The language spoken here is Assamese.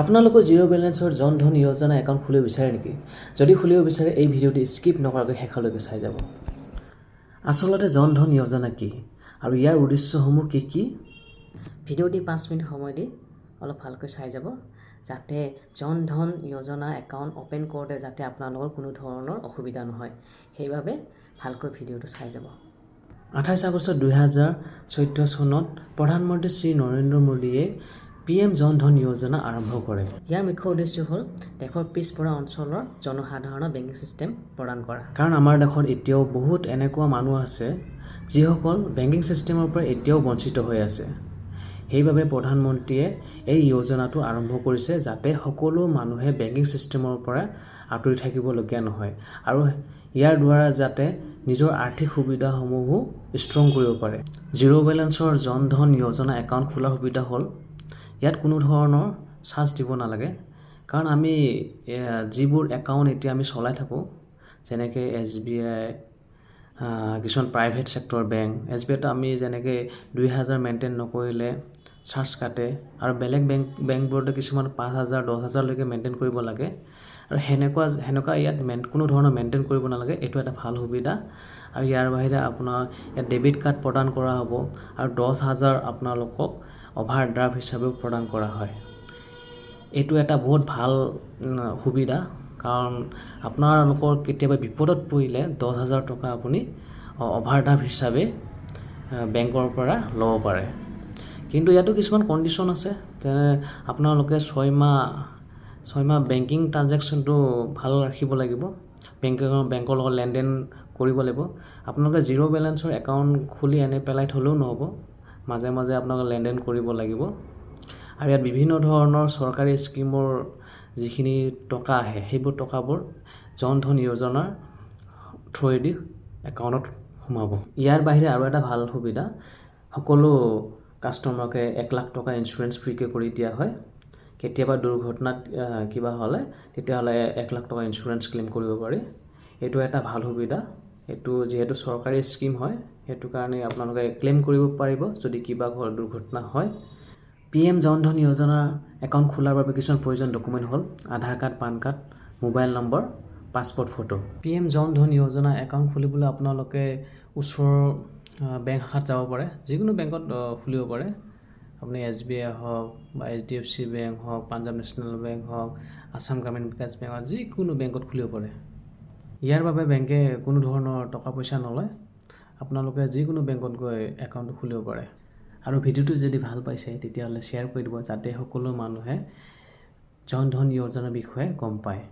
আপোনালোকৰ জিৰ' বেলেঞ্চৰ জন ধন য়োজনা একাউণ্ট খুলিব বিচাৰে নেকি? যদি খুলিব বিচাৰে এই ভিডিঅ'টো স্কিপ নকৰাকৈ শেষলৈকে চাই যাব। আচলতে জন ধন য়োজনা কি? আৰু ইয়াৰ উদ্দেশ্যসমূহ কি কি? ভিডিঅ'টি পাঁচ মিনিট সময় দি অলপ ভালকৈ চাই যাব যাতে জন ধন য়োজনা একাউণ্ট অ'পেন কৰোঁতে যাতে আপোনালোকৰ কোনো ধৰণৰ অসুবিধা নহয়। সেইবাবে ভালকৈ ভিডিঅ'টো চাই যাব। আঠাইছ আগষ্ট দুহেজাৰ চৈধ্য চনত প্ৰধানমন্ত্ৰী শ্ৰী নৰেন্দ্ৰ মোদীয়ে পি এম জন ধন য়োজনা আৰম্ভ কৰে। ইয়াৰ মুখ্য উদ্দেশ্য হ'ল দেশৰ পিছপৰা অঞ্চলৰ জনসাধাৰণৰ বেংকিং ছিষ্টেম প্ৰদান কৰা। কাৰণ আমাৰ দেশত এতিয়াও বহুত এনেকুৱা মানুহ আছে যিসকল বেংকিং ছিষ্টেমৰ পৰা এতিয়াও বঞ্চিত হৈ আছে। সেইবাবে প্ৰধানমন্ত্ৰীয়ে এই যোজনাটো আৰম্ভ কৰিছে যাতে সকলো মানুহে বেংকিং ছিষ্টেমৰ পৰা আঁতৰি থাকিবলগীয়া নহয় আৰু ইয়াৰ দ্বাৰা যাতে নিজৰ আৰ্থিক সুবিধাসমূহো ষ্ট্ৰং কৰিব পাৰে। জিৰ' বেলেঞ্চৰ জন ধন যোজনা একাউণ্ট খোলাৰ সুবিধা হ'ল ইয়াত কোনো ধৰণৰ চাৰ্জ দিব নালাগে। কাৰণ আমি যিবোৰ একাউণ্ট এতিয়া আমি চলাই থাকোঁ যেনেকৈ এছ বি আই কিছুমান private sector bank S B আইটো আমি যেনেকৈ দুই হাজাৰ মেইনটেইন নকৰিলে চাৰ্জ কাটে আৰু বেলেগ বেংক বেংকবোৰতো কিছুমান পাঁচ হাজাৰ দহ হাজাৰলৈকে মেইনটেইন কৰিব লাগে। আৰু সেনেকুৱা সেনেকুৱা ইয়াত মেইন কোনো ধৰণৰ মেইনটেইন কৰিব নালাগে এইটো এটা ভাল সুবিধা। আৰু ইয়াৰ বাহিৰে আপোনাৰ ইয়াত ডেবিট কাৰ্ড প্ৰদান কৰা হ'ব আৰু দহ হাজাৰ আপোনালোকক অভাৰ ড্ৰাফ্ট হিচাপেও প্ৰদান কৰা হয়। এইটো এটা বহুত ভাল সুবিধা। কাৰণ আপোনালোকৰ কেতিয়াবা বিপদত পৰিলে দহ হাজাৰ টকা আপুনি অভাৰড্ৰাফ্ট হিচাপে আহ, বেংকৰ পৰা ল'ব পাৰে। কিন্তু ইয়াতো কিছুমান কণ্ডিশ্যন আছে যেনে আপোনালোকে ছয়মাহ ছয়মাহ বেংকিং ট্ৰানজেকশ্যনটো ভাল ৰাখিব লাগিব। বেংকৰ বেংকৰ লগত লেনদেন কৰিব লাগিব। আপোনালোকে জিৰ' বেলেঞ্চৰ একাউণ্ট খুলি এনে পেলাই থ'লেও নহ'ব। মাজে মাজে আপোনালোকে লেনদেন কৰিব লাগিব। আৰু ইয়াত বিভিন্ন ধৰণৰ চৰকাৰী স্কীমৰ যিখিনি টকা আহে সেইবোৰ টকাবোৰ জন ধন যোজনাৰ থ্ৰুৱেদি একাউণ্টত সোমাব। ইয়াৰ বাহিৰে আৰু এটা ভাল সুবিধা সকলো কাষ্টমাৰকে এক লাখ টকা ইঞ্চুৰেঞ্চ ফ্ৰীকৈ কৰি দিয়া হয়। কেতিয়াবা দুৰ্ঘটনাত কিবা হ'লে তেতিয়াহ'লে এক লাখ টকা ইঞ্চুৰেঞ্চ ক্লেইম কৰিব পাৰি। এইটো এটা ভাল সুবিধা। এইটো যিহেতু চৰকাৰী স্কীম হয় সেইটো কাৰণে আপোনালোকে ক্লেইম কৰিব পাৰিব যদি কিবা ঘৰ দুৰ্ঘটনা হয়। P M Jan Dhan Yojana account খোলাৰ বাবে কিছুমান প্ৰয়োজন ডকুমেণ্ট হ'ল। Aadhaar card PAN card mobile number passport photo P M Jan Dhan Yojana account খুলিবলৈ আপোনালোকে ওচৰৰ বেংক শাখাত যাব পাৰে। যিকোনো বেংকত খুলিব পাৰে। আপুনি এছ বি আই হওক বা H D F C bank হওক পাঞ্জাৱ নেশ্যনেল বেংক হওক আছাম গ্ৰামীণ বিকাশ বেংক হওক যিকোনো বেংকত খুলিব পাৰে। ইয়াৰ বাবে বেংকে কোনো ধৰণৰ টকা পইচা নলয়। আপোনালোকে যিকোনো বেংকত গৈ একাউণ্টটো খুলিব পাৰে। আৰু ভিডিঅ'টো যদি ভাল পাইছে তেতিয়াহ'লে শ্বেয়াৰ কৰি দিব যাতে সকলো মানুহে জন ধন যোজনাৰ বিষয়ে গম পায়।